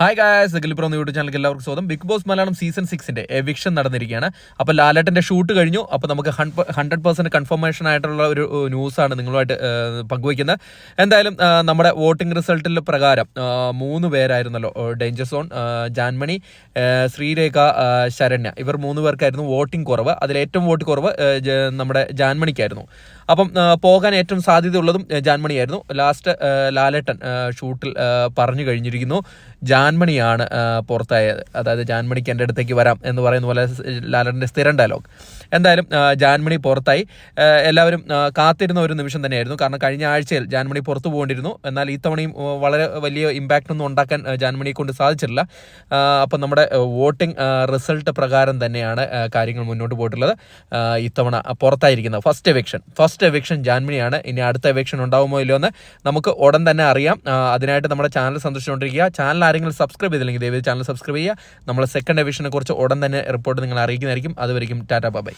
Hi guys ഗലിപ്രോ YouTube ചാനലിലേക്ക് എല്ലാവർക്കും സ്വാഗതം. ബിഗ് ബോസ് മലയാളം സീസൺ സിക്സിന്റെ എവിക്ഷൻ നടന്നിരിക്കുകയാണ്. അപ്പോൾ ലാലേട്ടന്റെ ഷൂട്ട് കഴിഞ്ഞു. അപ്പോൾ നമുക്ക് ഹൺഡ്രഡ് പെർസെന്റ് കൺഫർമേഷൻ ആയിട്ടുള്ള ഒരു ന്യൂസാണ് നിങ്ങളുമായിട്ട് ഏഹ്, പങ്കുവയ്ക്കുന്നത്. എന്തായാലും നമ്മുടെ വോട്ടിംഗ് റിസൾട്ടിൽ പ്രകാരം മൂന്ന് പേരായിരുന്നല്ലോ ഡേഞ്ചർ സോൺ ജാൻമണി ശ്രീരേഖ ശരണ്യ. ഇവർ മൂന്ന് പേർക്കായിരുന്നു വോട്ടിംഗ് കുറവ്. അതിൽ ഏറ്റവും വോട്ട് കുറവ് നമ്മുടെ ജാൻമണിക്കായിരുന്നു. അപ്പം പോകാൻ ഏറ്റവും സാധ്യതയുള്ളതും ജാൻമണിയായിരുന്നു. ലാസ്റ്റ് ലാലേട്ടൻ ഷൂട്ടിൽ പറഞ്ഞു കഴിഞ്ഞിരിക്കുന്നു. ജാൻമണിയാണ് പുറത്തായത് അതായത് ജാൻമണിക്ക് എന്റെ അടുത്തേക്ക് വരാം എന്ന് പറയുന്ന പോലെ ലാലറിന്റെ സ്ഥിരം ഡയലോഗ്. എന്തായാലും ജാൻമണി പുറത്തായി. എല്ലാവരും കാത്തിരുന്ന ഒരു നിമിഷം തന്നെയായിരുന്നു. കാരണം കഴിഞ്ഞ ആഴ്ചയിൽ ജാൻമണി പുറത്തു പോകേണ്ടിയിരുന്നു. എന്നാൽ ഈ തവണയും വളരെ വലിയ ഇമ്പാക്റ്റ് ഒന്നും ഉണ്ടാക്കാൻ ജാൻമണിയെ കൊണ്ട് സാധിച്ചിട്ടില്ല. അപ്പം നമ്മുടെ വോട്ടിംഗ് റിസൾട്ട് പ്രകാരം തന്നെയാണ് കാര്യങ്ങൾ മുന്നോട്ട് പോയിട്ടുള്ളത്. ഇത്തവണ പുറത്തായിരിക്കുന്നത് ഫസ്റ്റ് എവിക്ഷൻ ഫസ്റ്റ് എവിക്ഷൻ ജാൻമണിയാണ്. ഇനി അടുത്ത എവിക്ഷൻ ഉണ്ടാവുമോ ഇല്ലയോ എന്ന് നമുക്ക് ഉടൻ തന്നെ അറിയാം. അതിനായിട്ട് നമ്മുടെ ചാനൽ സന്ദർശിച്ചുകൊണ്ടിരിക്കുക. ചാനൽ ആരെങ്കിലും സബ്സ്ക്രൈബ് ചെയ്തില്ലെങ്കിൽ ദയവ് ചാനൽ സബ്സ്ക്രൈബ് ചെയ്യുക. നമ്മൾ സെക്കൻഡ് ഡിവിഷനെ കുറിച്ച് ഉടൻ തന്നെ റിപ്പോർട്ട് നിങ്ങൾ അറിയിക്കുന്നതായിരിക്കും. അതുവരെയും ടാറ്റ ബൈ